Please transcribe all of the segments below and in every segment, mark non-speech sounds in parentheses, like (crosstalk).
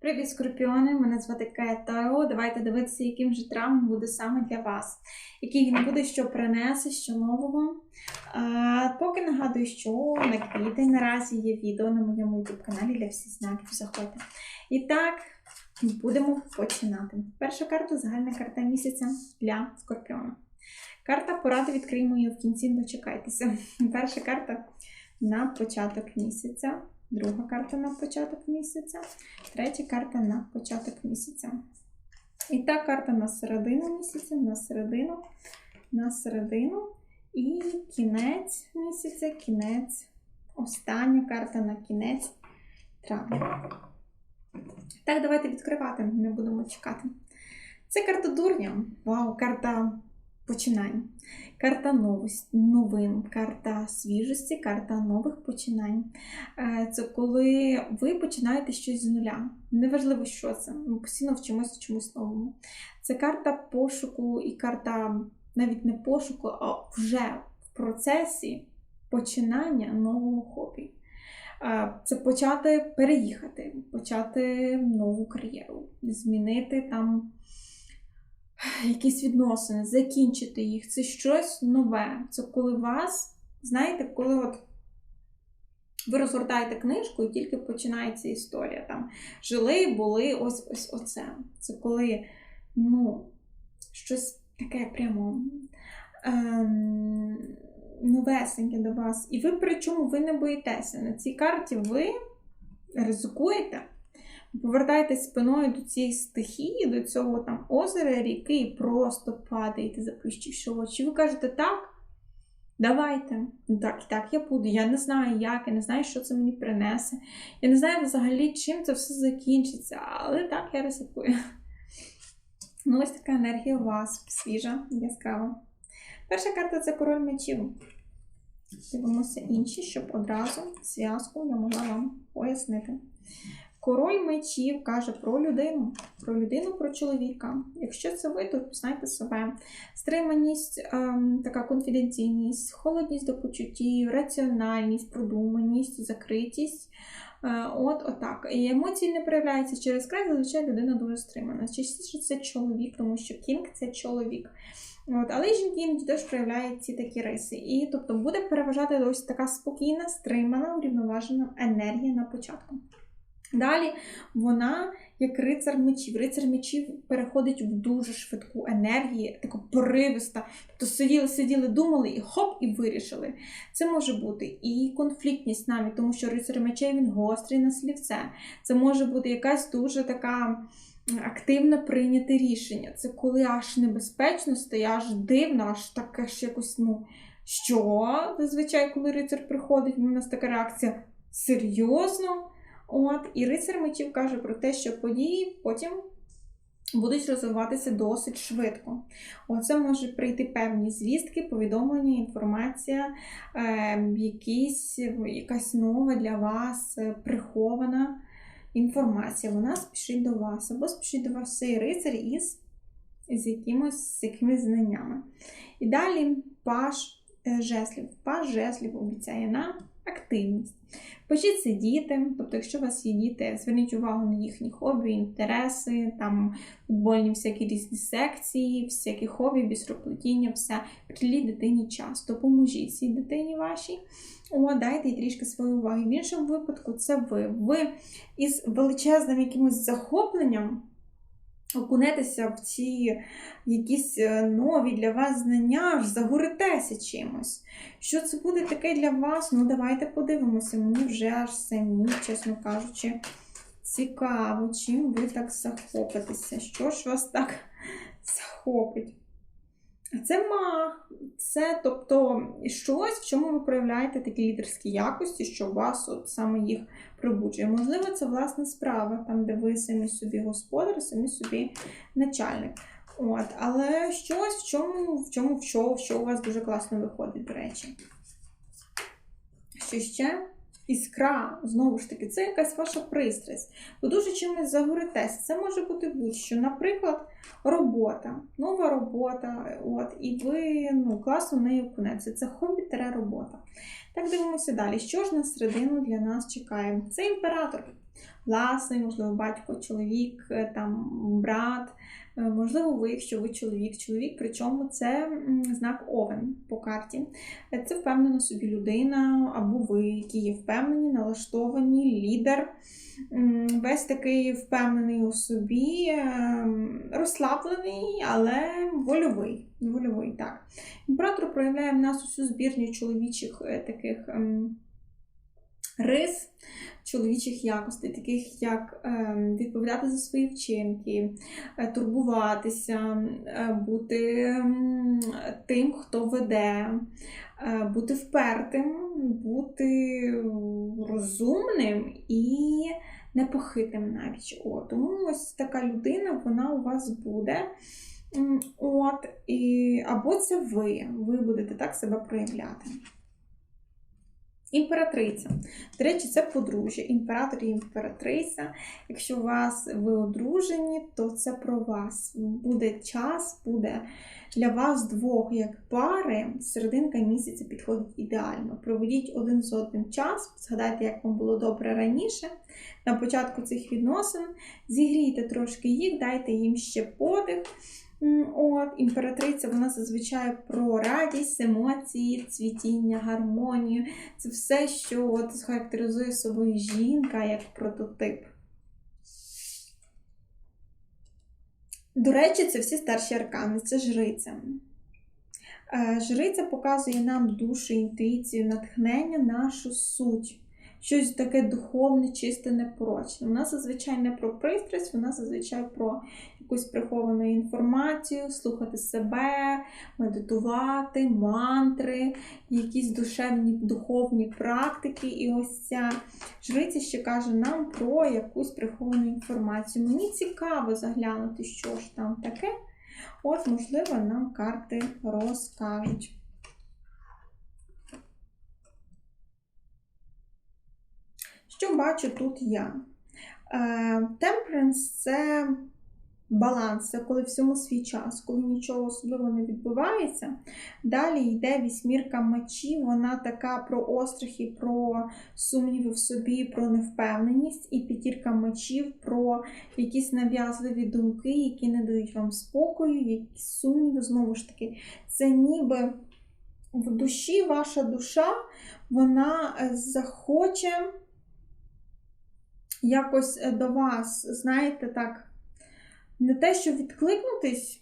Привіт, скорпіони! Мене звати Кая Таро. Давайте дивитися, яким же травм буде саме для вас. Який він буде, що принесе, що нового. А, поки нагадую, що на квітень наразі є відео на моєму YouTube каналі для всіх знаків. Заходьте. І так, будемо починати. Перша карта загальна карта місяця для скорпіона. Карта поради відкриємо її в кінці, дочекайтеся. Перша карта на початок місяця. Друга карта на початок місяця, третя карта на початок місяця. І та карта на середину місяця, на середину, на середину. І кінець місяця, кінець, остання карта на кінець травня. Так, давайте відкривати, не будемо чекати. Це карта дурня. Вау, карта починань. Карта новин, карта свіжості, карта нових починань. Е, Це коли ви починаєте щось з нуля. Неважливо, що це. Ми постійно вчимося чомусь новому. Це карта пошуку і карта навіть не пошуку, а вже в процесі починання нового хобі. Е, Це почати переїхати, почати нову кар'єру, змінити там якісь відносини, закінчити їх. Це щось нове. Це коли вас, знаєте, коли от ви розгортаєте книжку і тільки починається історія. Там жили, були, ось ось оце. Це коли ну, щось таке прямо ем, новесеньке до вас. І ви причому ви не боїтеся. На цій карті ви ризикуєте повертаєтесь спиною до цієї стихії, до цього там озера, ріки, і просто падаєте, заплющивши очі. Ви кажете, так, давайте. Ну так, так, я буду. Я не знаю, як, я не знаю, що це мені принесе. Я не знаю взагалі, чим це все закінчиться, але так, я ризикую. Ну, ось така енергія у вас свіжа, яскрава. Перша карта це король мечів. Дивимося інші, щоб одразу зв'язку я могла вам пояснити. Король мечів каже про людину, про людину, про чоловіка. Якщо це ви, то пізнайте себе. Стриманість, ем, така конфіденційність, холодність до почуттів, раціональність, продуманість, закритість. Е, от отак. І емоції не проявляються через край, зазвичай людина дуже стримана. Частіше це чоловік, тому що кінг це чоловік. От, але жінки іноді теж проявляють ці такі риси. І тобто буде переважати ось така спокійна, стримана, урівноважена енергія на початку. Далі вона, як рицар мечів, рицар мечів переходить в дуже швидку енергію, таку поривиста. Тобто сиділи, сиділи, думали і хоп, і вирішили. Це може бути і конфліктність навіть, тому що рицар мечей він гострий на слівце. Це може бути якась дуже така активно прийняте рішення. Це коли аж небезпечно стає, аж дивно, аж таке ж якось, ну, що? Зазвичай, коли рицар приходить, у нас така реакція серйозно. От, І рицар мечів каже про те, що події потім будуть розвиватися досить швидко. Оце може прийти певні звістки, повідомлення, інформація, е, якісь, якась нова для вас е, прихована інформація. Вона спішить до вас, або спішить до вас цей рицар із з якимось, з якимись знаннями. І далі паш е, жеслів. Паш жеслів обіцяє нам активність. Почіть сидіти, тобто, якщо у вас є діти, зверніть увагу на їхні хобі, інтереси, там футбольні всякі різні секції, всякі хобі, бісроплетіння, все. Приділіть дитині час, допоможіть цій дитині вашій. О, дайте їй трішки своєї уваги. В іншому випадку, це ви. Ви із величезним якимось захопленням окунетеся в ці якісь е, нові для вас знання, аж загоритеся чимось. Що це буде таке для вас? Ну, давайте подивимося. Мені вже аж самі, чесно кажучи, цікаво, чим ви так захопитеся. Що ж вас так (laughs) захопить? Це маг, це тобто щось, в чому ви проявляєте такі лідерські якості, що у вас от саме їх пробуджує. Можливо, це власна справа, там, де ви самі собі господар, самі собі начальник. От, Але щось, в чому, в чому, в що, в що у вас дуже класно виходить, до речі. Що ще? Іскра, знову ж таки, це якась ваша пристрасть. Ви дуже чимось загоритесь. Це може бути будь-що. Наприклад, робота, нова робота, от, і ви ну, класно в неї окунеться. Це хобі тере робота. Так дивимося далі. Що ж на середину для нас чекає? Це імператор. Власний, можливо, батько, чоловік, е, там, брат. Е, Можливо, ви, якщо ви чоловік, чоловік, причому це знак Овен по карті. Е, Це впевнена собі людина, або ви, які є впевнені, налаштовані, лідер, весь такий впевнений у собі, ем, розслаблений, але вольовий. вольовий так. Імператор проявляє в нас усю збірню чоловічих е, таких. Ем, Рис чоловічих якостей, таких як е, відповідати за свої вчинки, е, турбуватися, е, бути тим, хто веде, е, бути впертим, бути розумним і непохитим навіть. О, тому ось така людина, вона у вас буде. От, і, або це ви, ви будете так себе проявляти. Імператриця. До речі, це подружжя. Імператор і імператриця. Якщо вас ви одружені, то це про вас. Буде час, буде для вас двох як пари. Серединка місяця підходить ідеально. Проведіть один з одним час, згадайте, як вам було добре раніше. На початку цих відносин зігрійте трошки їх, дайте їм ще подих. От, імператриця, вона зазвичай про радість, емоції, цвітіння, гармонію. Це все, що от характеризує собою жінка як прототип. До речі, це всі старші аркани, це жриця. Е, Жриця показує нам душу, інтуїцію, натхнення, нашу суть. Щось таке духовне, чисте, непорочне. Вона зазвичай не про пристрасть, вона зазвичай про якусь приховану інформацію, слухати себе, медитувати, мантри, якісь душевні духовні практики. І ось ця жриця ще каже нам про якусь приховану інформацію. Мені цікаво заглянути, що ж там таке. От, можливо, нам карти розкажуть. Що бачу тут я? Темперенс це баланс, це коли всьому свій час, коли нічого особливо не відбувається. Далі йде вісьмірка мечів, вона така про острахи, про сумніви в собі, про невпевненість, і п'ятірка мечів про якісь нав'язливі думки, які не дають вам спокою, якісь сумніви. Знову ж таки, це ніби в душі ваша душа, вона е, захоче якось е, до вас, знаєте, так, не те, що відкликнутись,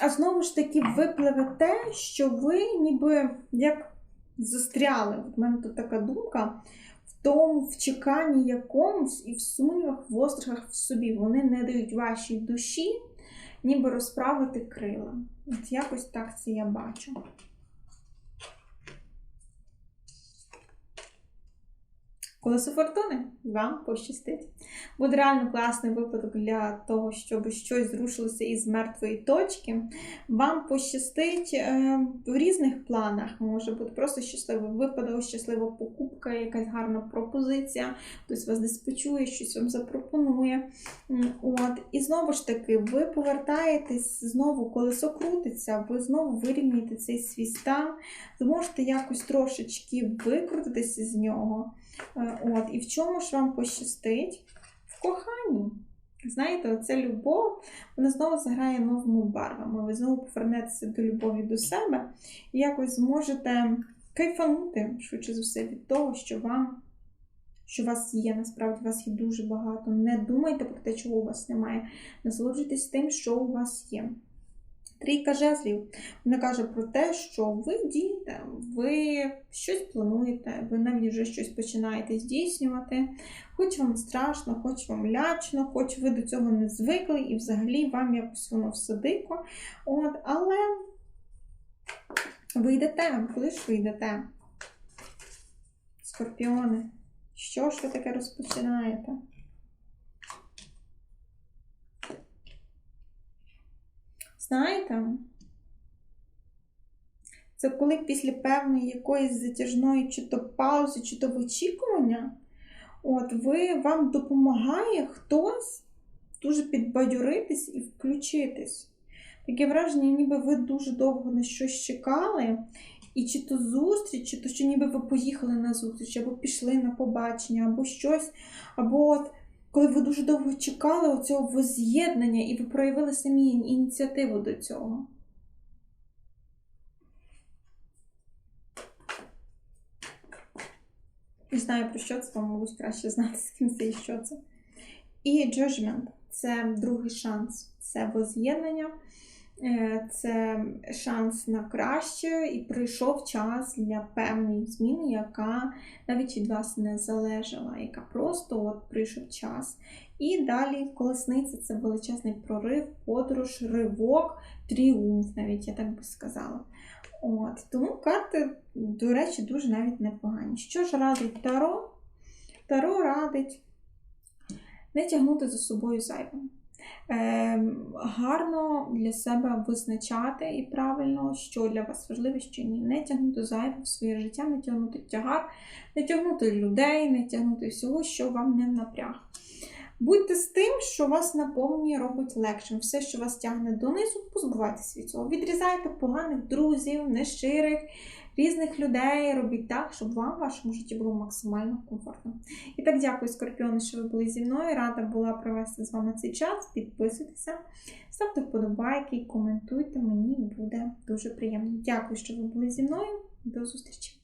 а знову ж таки випливе те, що ви ніби як застряли. В мене тут така думка. В тому, в чеканні якомусь і в сумнівах, в острахах в собі. Вони не дають вашій душі ніби розправити крила. От якось так це я бачу. Колесо фортуни вам пощастить. Буде реально класний випадок для того, щоб щось зрушилося із мертвої точки. Вам пощастить е, в різних планах. Може бути просто щасливий випадок, щаслива покупка, якась гарна пропозиція, хтось вас десь почує, щось вам запропонує. От. І знову ж таки, ви повертаєтесь, знову колесо крутиться, ви знову вирівнюєте цей свій стан, зможете якось трошечки викрутитися з нього. Е, От, і в чому ж вам пощастить? В коханні. Знаєте, оця любов, вона знову заграє новими барвами. Ви знову повернетеся до любові до себе і якось зможете кайфанути, швидше за все, від того, що вам. Що вас є, насправді у вас є дуже багато. Не думайте про те, чого у вас немає. Насолоджуйтесь тим, що у вас є. Трійка жезлів. Вона каже про те, що ви дієте, ви щось плануєте, ви навіть вже щось починаєте здійснювати. Хоч вам страшно, хоч вам лячно, хоч ви до цього не звикли, і взагалі вам якось воно все дико. От, але ви йдете, куди ж ви йдете? Скорпіони. Що ж ви таке розпочинаєте? Знаєте, Це коли після певної якоїсь затяжної чи то паузи, чи то очікування, от ви вам допомагає хтось дуже підбадьоритись і включитись. Таке враження, ніби ви дуже довго на щось чекали, і чи то зустріч, чи то що ніби ви поїхали на зустріч, або пішли на побачення, або щось, або от коли ви дуже довго чекали оцього воз'єднання, і ви проявили самі ініціативу до цього. Не знаю про що це, тому мабуть, краще знати з ким це і що це. І judgment – це другий шанс, це воз'єднання, це шанс на краще, і прийшов час для певної зміни, яка навіть від вас не залежала, яка просто от прийшов час. І далі колесниця це величезний прорив, подорож, ривок, тріумф, навіть я так би сказала. От, тому карти, до речі, дуже навіть непогані. Що ж радить Таро? Таро радить не тягнути за собою зайвим. Е, гарно для себе визначати і правильно, що для вас важливо, що ні. Не тягнути зайву в своє життя, не тягнути тягар, не тягнути людей, не тягнути всього, що вам не в напряг. Будьте з тим, що вас наповнює, робить легшим. Все, що вас тягне донизу, позбувайтесь від цього. Відрізайте поганих друзів, нещирих, різних людей. Робіть так, щоб вам в вашому житті було максимально комфортно. І так, дякую, скорпіони, що ви були зі мною. Рада була провести з вами цей час. Підписуйтеся, ставте вподобайки, коментуйте. Мені буде дуже приємно. Дякую, що ви були зі мною. До зустрічі!